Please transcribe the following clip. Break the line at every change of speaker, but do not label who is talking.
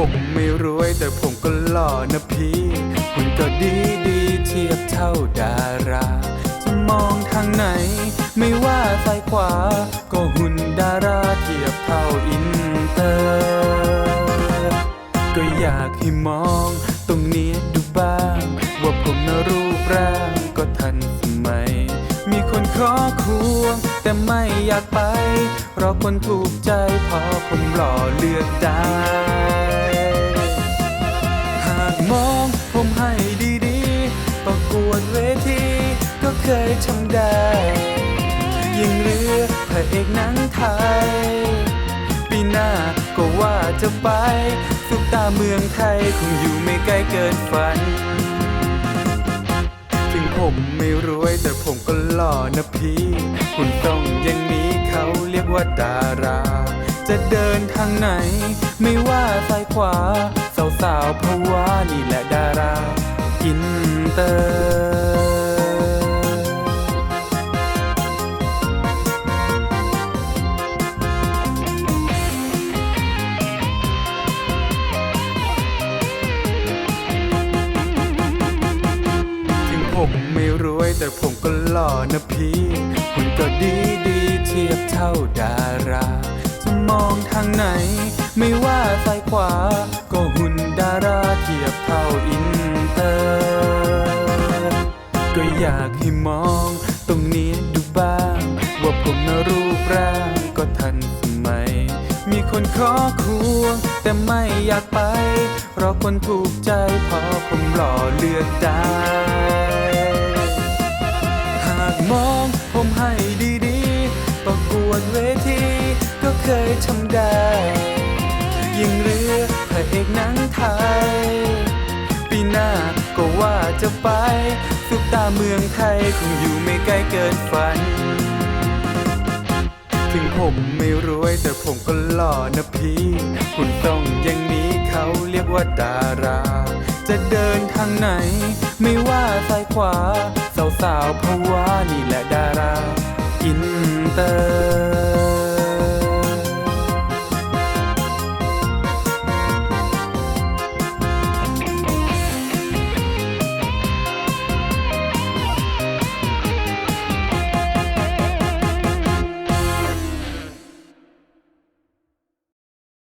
ผมไม่รวยแต่ผมก็หล่อนะพี่หุ่นก็ดีดีเทียบเท่าดารา จะมองทางไหน ไม่ว่าซ้ายขวา ก็หุ่นดาราเทียบเท่าอินเตอร์ ก็อยากให้มองตรงนี้ดูบ้าง ว่าผมนะรูปร่างก็ทันสมัย มีคนขอควงแต่ไม่อยากไป เพราะคนถูกใจพอผมหล่อเลือกได้ เคยทำได้ยิงเรือพระเอกหนังไทย ปีหน้าก็ว่าจะไปสุปตาเมืองไทยคงอยู่ไม่ไกลเกินฝัน ถึงผมไม่รวยแต่ผมก็หล่อนะพี่คุณต้องอย่างนี้เขาเรียกว่าดารา จะเดินทางไหน ไม่ว่าซ้ายขวา สาวๆเพราะว่านี่แหละดาราอินเตอร์ แต่ผมก็หล่อนะพี่หุ่นก็ดีดีเทียบเท่าดารา จะมองทางไหน ไม่ว่าซ้ายขวา ก็หุ่นดาราเทียบเท่าอินเตอร์ ก็อยากให้มองตรงนี้ดูบ้าง ว่าผมนะรูปร่างก็ทันสมัย มีคนขอควงแต่ไม่อยากไป เพราะคนถูกใจพอผมหล่อเลือกได้ ๆประกวดเวทีก็เคยทำได้ ยิงเรือพระเอกหนังไทย ปีหน้าก็ว่าจะไปสุปตาเมืองไทยคงอยู่ไม่ไกลเกินฝัน ถึงผมไม่รวยแต่ผมก็หล่อนะพี่คุณต้องอย่างนี้เขาเรียกว่าดารา จะเดินทางไหน ไม่ว่าซ้ายขวา สาวๆเพราะว่านี่